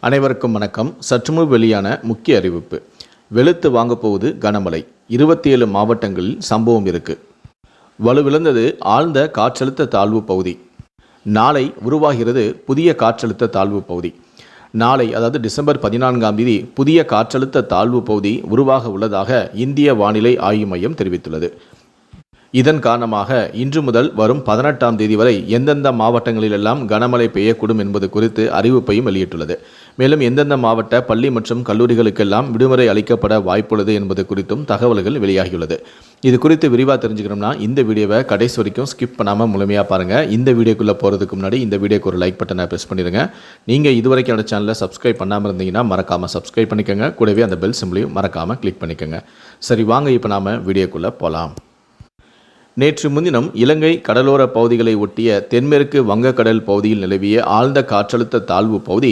அனைவருக்கும் வணக்கம். சற்றுமு வெளியான முக்கிய அறிவிப்பு. வெளுத்து வாங்கப்போவது கனமழை. இருபத்தி ஏழு மாவட்டங்களில் சம்பவம் இருக்கு. வலுவிழந்தது ஆழ்ந்த காற்றழுத்த தாழ்வு பகுதி. நாளை உருவாகிறது புதிய காற்றழுத்த தாழ்வு பகுதி. நாளை அதாவது டிசம்பர் பதினான்காம் தேதி புதிய காற்றழுத்த தாழ்வு பகுதி உருவாக உள்ளதாக இந்திய வானிலை ஆய்வு மையம் தெரிவித்துள்ளது. இதன் காரணமாக இன்று முதல் வரும் பதினெட்டாம் தேதி வரை எந்தெந்த மாவட்டங்களிலெல்லாம் கனமழை பெய்யக்கூடும் என்பது குறித்து அறிவிப்பையும் வெளியிட்டுள்ளது. மேலும் எந்தெந்த மாவட்ட பள்ளி மற்றும் கல்லூரிகளுக்கெல்லாம் விடுமுறை அளிக்கப்பட வாய்ப்புள்ளது என்பது குறித்தும் தகவல்கள் வெளியாகியுள்ளது. இது குறித்து விரிவாக தெரிஞ்சுக்கணும்னா இந்த வீடியோவை கடைசி வரைக்கும் ஸ்கிப் பண்ணாமல் முழுமையாக பாருங்கள் இந்த வீடியோக்குள்ளே போகிறதுக்கு முன்னாடி இந்த வீடியோக்கு ஒரு லைக் பட்டனை ப்ரெஸ் பண்ணிடுங்க. நீங்கள் இதுவரைக்கும் என்னோட சேனலை சப்ஸ்கிரைப் பண்ணாமல் இருந்தீங்கன்னா மறக்காமல் சப்ஸ்கிரைப் பண்ணிக்கோங்க. கூடவே அந்த பெல் சிம்பிளையும் மறக்காமல் கிளிக் பண்ணிக்கோங்க. சரி வாங்க இப்போ நாம் வீடியோக்குள்ளே போகலாம் நேற்று முன்தினம் இலங்கை கடலோர பகுதிகளை ஒட்டிய தென்மேற்கு வங்கக்கடல் பகுதியில் நிலவிய ஆழ்ந்த காற்றழுத்த தாழ்வு பகுதி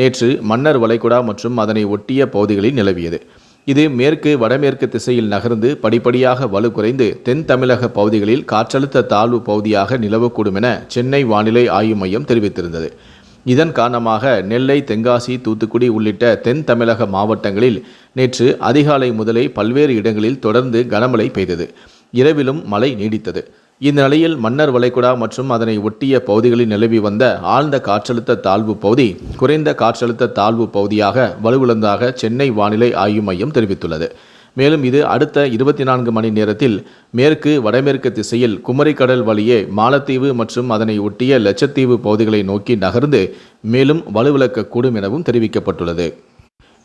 நேற்று மன்னர் வளைகுடா மற்றும் அதனை ஒட்டிய பகுதிகளில் நிலவியது. இது மேற்கு வடமேற்கு திசையில் நகர்ந்து படிப்படியாக வலு குறைந்து தென் தமிழக பகுதிகளில் காற்றழுத்த தாழ்வு பகுதியாக நிலவக்கூடும் என சென்னை வானிலை ஆய்வு மையம் தெரிவித்திருந்தது. இதன் காரணமாக நெல்லை தென்காசி தூத்துக்குடி உள்ளிட்ட தென் தமிழக மாவட்டங்களில் நேற்று அதிகாலை முதலே பல்வேறு இடங்களில் தொடர்ந்து கனமழை பெய்தது. இரவிலும் மழை நீடித்தது. இந்த நிலையில் மன்னர் வளைகுடா மற்றும் அதனை ஒட்டிய பகுதிகளில் நிலவி வந்த ஆழ்ந்த காற்றழுத்த தாழ்வு பகுதி குறைந்த காற்றழுத்த தாழ்வு பகுதியாக வலுவிழந்ததாக சென்னை வானிலை ஆய்வு மையம் தெரிவித்துள்ளது. மேலும் இது அடுத்த இருபத்தி நான்கு மணி நேரத்தில் மேற்கு வடமேற்கு திசையில் குமரிக்கடல் வழியே மாலத்தீவு மற்றும் அதனை ஒட்டிய லட்சத்தீவு பகுதிகளை நோக்கி நகர்ந்து மேலும் வலுவிழக்கக்கூடும் எனவும் தெரிவிக்கப்பட்டுள்ளது.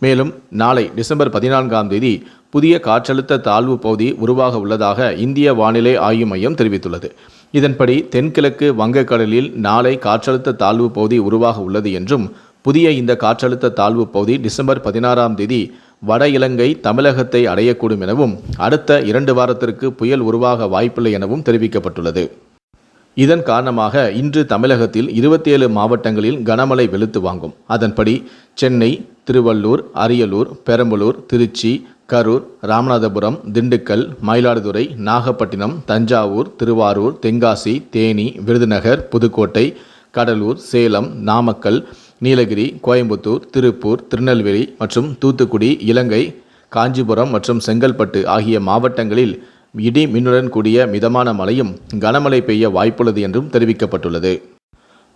மேலும் நாளை டிசம்பர் பதினான்காம் தேதி புதிய காற்றழுத்த தாழ்வு பகுதி உருவாக உள்ளதாக இந்திய வானிலை ஆய்வு மையம் தெரிவித்துள்ளது. இதன்படி தென்கிழக்கு வங்கக்கடலில் நாளை காற்றழுத்த தாழ்வு பகுதி உருவாக உள்ளது என்றும் புதிய இந்த காற்றழுத்த தாழ்வு பகுதி டிசம்பர் பதினாறாம் தேதி வட இலங்கை தமிழகத்தை அடையக்கூடும் எனவும் அடுத்த இரண்டு வாரத்திற்கு புயல் உருவாக வாய்ப்பில்லை எனவும் தெரிவிக்கப்பட்டுள்ளது. இதன் காரணமாக இன்று தமிழகத்தில் இருபத்தி ஏழு மாவட்டங்களில் கனமழை வெளுத்து வாங்கும். அதன்படி சென்னை திருவள்ளூர் அரியலூர் பெரம்பலூர் திருச்சி கரூர் ராமநாதபுரம் திண்டுக்கல் மயிலாடுதுறை நாகப்பட்டினம் தஞ்சாவூர் திருவாரூர் தென்காசி தேனி விருதுநகர் புதுக்கோட்டை கடலூர் சேலம் நாமக்கல் நீலகிரி கோயம்புத்தூர் திருப்பூர் திருநெல்வேலி மற்றும் தூத்துக்குடி இலங்கை காஞ்சிபுரம் மற்றும் செங்கல்பட்டு ஆகிய மாவட்டங்களில் இடி மின்னுடன் கூடிய மிதமான மழையும் கனமழை பெய்ய வாய்ப்புள்ளது என்றும் தெரிவிக்கப்பட்டுள்ளது.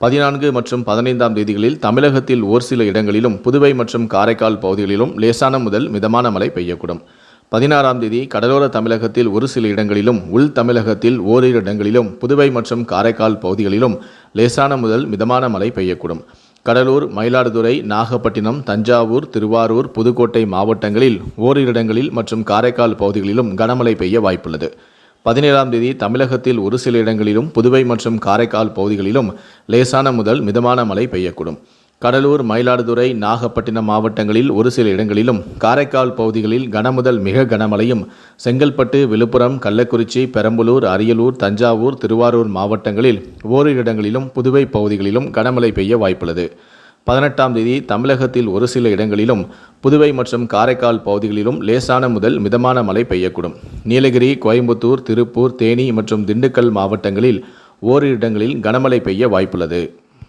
பதினான்கு மற்றும் பதினைந்தாம் தேதிகளில் தமிழகத்தில் ஓர் சில இடங்களிலும் புதுவை மற்றும் காரைக்கால் பகுதிகளிலும் லேசான முதல் மிதமான மழை பெய்யக்கூடும். பதினாறாம் தேதி கடலோர தமிழகத்தில் ஒரு சில இடங்களிலும் உள் தமிழகத்தில் ஓரிரு இடங்களிலும் புதுவை மற்றும் காரைக்கால் பகுதிகளிலும் லேசான முதல் மிதமான மழை பெய்யக்கூடும். கடலூர் மயிலாடுதுறை நாகப்பட்டினம் தஞ்சாவூர் திருவாரூர் புதுக்கோட்டை மாவட்டங்களில் ஓரிரு இடங்களில் மற்றும் காரைக்கால் பகுதிகளிலும் கனமழை பெய்ய வாய்ப்புள்ளது. பதினேழாம் தேதி தமிழகத்தில் ஒரு சில இடங்களிலும் புதுவை மற்றும் காரைக்கால் பகுதிகளிலும் லேசான முதல் மிதமான மழை பெய்யக்கூடும். கடலூர் மயிலாடுதுறை நாகப்பட்டினம் மாவட்டங்களில் ஒரு சில இடங்களிலும் காரைக்கால் பகுதிகளில் கனமுதல் மிக கனமழையும் செங்கல்பட்டு விழுப்புரம் கள்ளக்குறிச்சி பெரம்பலூர் அரியலூர் தஞ்சாவூர் திருவாரூர் மாவட்டங்களில் ஓரிரு இடங்களிலும் புதுவை பகுதிகளிலும் கனமழை பெய்ய வாய்ப்புள்ளது. பதினெட்டாம் தேதி தமிழகத்தில் ஒரு சில இடங்களிலும் புதுவை மற்றும் காரைக்கால் பகுதிகளிலும் லேசான முதல் மிதமான மழை பெய்யக்கூடும். நீலகிரி கோயம்புத்தூர் திருப்பூர் தேனி மற்றும் திண்டுக்கல் மாவட்டங்களில் ஓரிரு இடங்களில் கனமழை பெய்ய வாய்ப்புள்ளது.